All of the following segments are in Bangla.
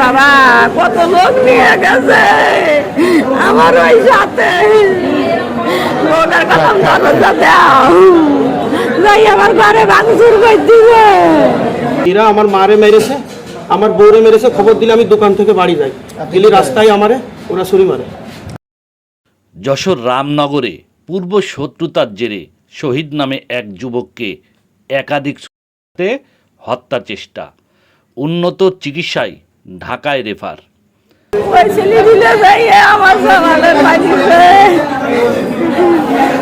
বাবা কত লোক নিয়ে গেছে। আমার ওই সাথে। ওনার কথা খবরটা দাও যাই আমার ঘরে ভাঙচুর করে দিবে। এরা আমার মারে মেরেছে আমার বউরে মেরেছে খবর দিলে আমি দোকান থেকে বাড়ি যাই। গেলে রাস্তায় আমারে ওরা ছুরি মারে। যশোর রামনগরে পূর্ব শত্রুতার জেরে শহীদ নামে এক যুবককে একাধিক হত্যা চেষ্টা। উন্নত চিকিৎসায় ঢাকায় রেফার।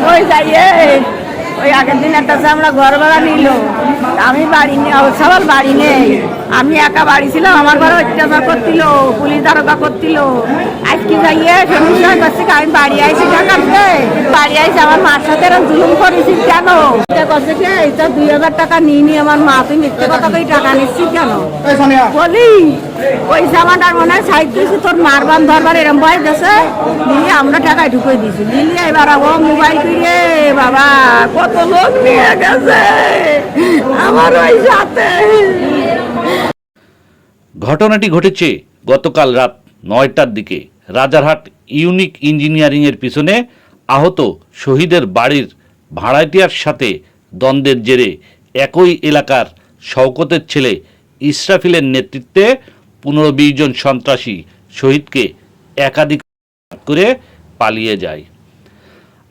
ওই যাইয়ে ওই আগের দিন একটা আমরা ঘর ভাড়া নিল, আমি বাড়ি সবার বাড়ি নেই। আমি একা বাড়ি ছিলাম, আমার ঘরে অত্যাচার করছিল, পুলিশ দারোগা করছিল। আজকে যাইয়ে সমস্যা করছে আমি বাড়ি আইছি ঢাকাতে বাড়ি আমার মার সাথে এরকম জুলুম করেছি কেন? এটা করছে কি এটা দুই হাজার টাকা নিয়ে নিয়ে আমার মা তুই মিথ্যে কথা কই টাকা নিচ্ছি কেন? বলি ওই জামাটার মনে হয় সাইড দিয়েছি তোর মারবান ধরবার এরম ভয় দেশে দিয়ে আমরা টাকায় ঢুকে দিয়েছি। দিলি এবার ও মোবাইল কিনে বাবা কত লোক নিয়ে গেছে আমার ওই সাথে। ঘটনাটি ঘটেছে গতকাল রাত নয়টার দিকে। রাজারহাট ইউনিক ইঞ্জিনিয়ারিংয়ের পিছনে আহত শহীদের বাড়ির ভাড়াটিয়ার সাথে দ্বন্দ্বের জেরে একই এলাকার শওকতের ছেলে ইসরাফিলের নেতৃত্বে পনেরো বিশ জন সন্ত্রাসী শহীদকে একাধিক করে পালিয়ে যায়।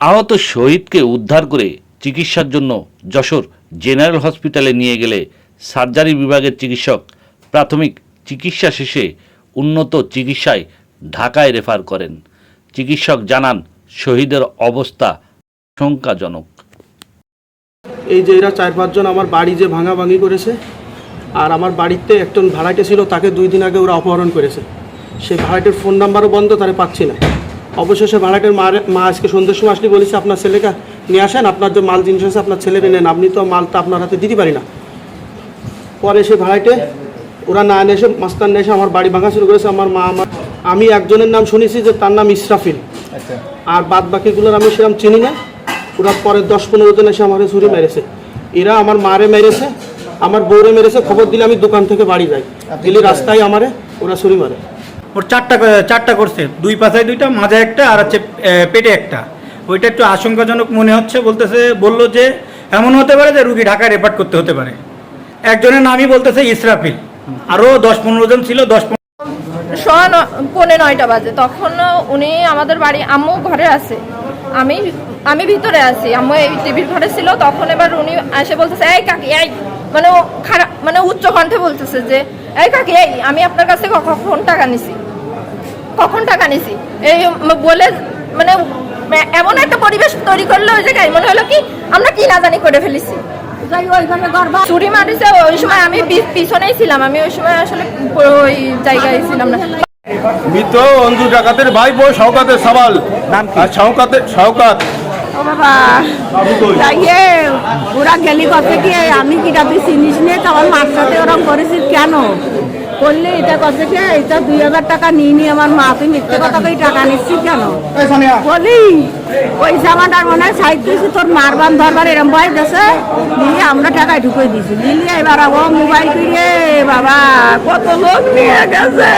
আহত শহীদকে উদ্ধার করে চিকিৎসার জন্য যশোর জেনারেল হসপিটালে নিয়ে গেলে সার্জারি বিভাগের চিকিৎসক প্রাথমিক চিকিৎসা শেষে উন্নত চিকিৎসায় ঢাকায় রেফার করেন। চিকিৎসক জানান শহীদের অবস্থা আশঙ্কাজনক এই যে এরা চার পাঁচজন আমার বাড়ি যে ভাঙাভাঙি করেছে, আর আমার বাড়িতে একজন ভাড়াটে ছিল, তাকে দুই দিন আগে ওরা অপহরণ করেছে। সেই ভাড়াটের ফোন নাম্বারও বন্ধ, তারা পাচ্ছি না। অবশেষে ভাড়াটের মা মা আজকে সন্ধ্যের সময় আসলে বলেছে, আপনার ছেলেকে নিয়ে আসেন, আপনার যে মাল জিনিস আছে, আপনার ছেলেকে নেন, আপনি তো মালটা আপনার হাতে দিতে পারি না। পরে সে ভাড়াটে, ওরা না এনে এসে মাস্তান এসে আমার বাড়ি ভাঙা শুরু করেছে। আমার মা, আমার, আমি একজনের নাম শুনেছি যে তার নাম ইসরাফিল। আর বাদ বাকিগুলোর আমি সেরকম চিনি না। ওরা পরে দশ পনেরো জন এসে আমার ছুরি মেরেছে। এরা আমার মারে মেরেছে আমার বউরে মেরেছে খবর দিলে আমি দোকান থেকে বাড়ি যাই। গেলে রাস্তায় আমারে ওরা ছুরি মারে। ওর চারটা চারটা করছে। দুই পাশায় দুইটা মাঝে একটা আর হচ্ছে পেটে একটা। ওইটা একটু আশঙ্কাজনক মনে হচ্ছে বলতেছে বলল যে এমন হতে পারে যে রুগী ঢাকায় রেপার্ট করতে হতে পারে। একজনের নামই বলতেছে ইসরাফিল। আরও দশ পনেরো জন ছিল দশ পনেরো সোয়া পৌনে নয়টা বাজে। তখন উনি আমাদের বাড়ি, আম্মু ঘরে আছে। আমি আমি ভিতরে আছি। আম্মু এই টিভির ঘরে ছিল। তখন এবার উনি এসে বলতেছে, এই কাকি, এই। মানে খারাপ মানে উচ্চ কণ্ঠে বলতেছে যে, এই কাকি, এই, আমি আপনার কাছে কখন টাকা নিছি? কখন টাকা নিছি? এই বলে মানে এমন একটা পরিবেশ তৈরি করল ওই জায়গায়। মনে হলো কি, আমরা কি না জানি করে ফেলেছি। চুরি মারিছে ওই সময় আমি পিছনেই ছিলাম। আমি ওই সময় আসলে ওই জায়গায় ছিলাম না। মৃত অঞ্জু ডাকাতের ভাই বউ শওকাতের সাবাল। আর শওকাতের শওকাত। ও বাবা যাইয়ে ওরা গেলি করতে কি? আমি কিটা তুই চিনিস নিয়ে তো আমার মার সাথে ওরকম করেছিস কেন? করলে এটা কথা কি এটা দুই হাজার টাকা নিয়ে নিয়ে আমার মা তুই মিথ্যে কথা কই টাকা নিচ্ছিস কেন? বলি ওই জামাটার মনে হয় সাইড দিয়েছি তোর মারবান ধরবার এরম ভয় দেশে দিয়ে আমরা টাকায় ঢুকে দিয়েছি। দিলি এবার ও মোবাইল ফিরে বাবা কত লোক নিয়ে গেছে।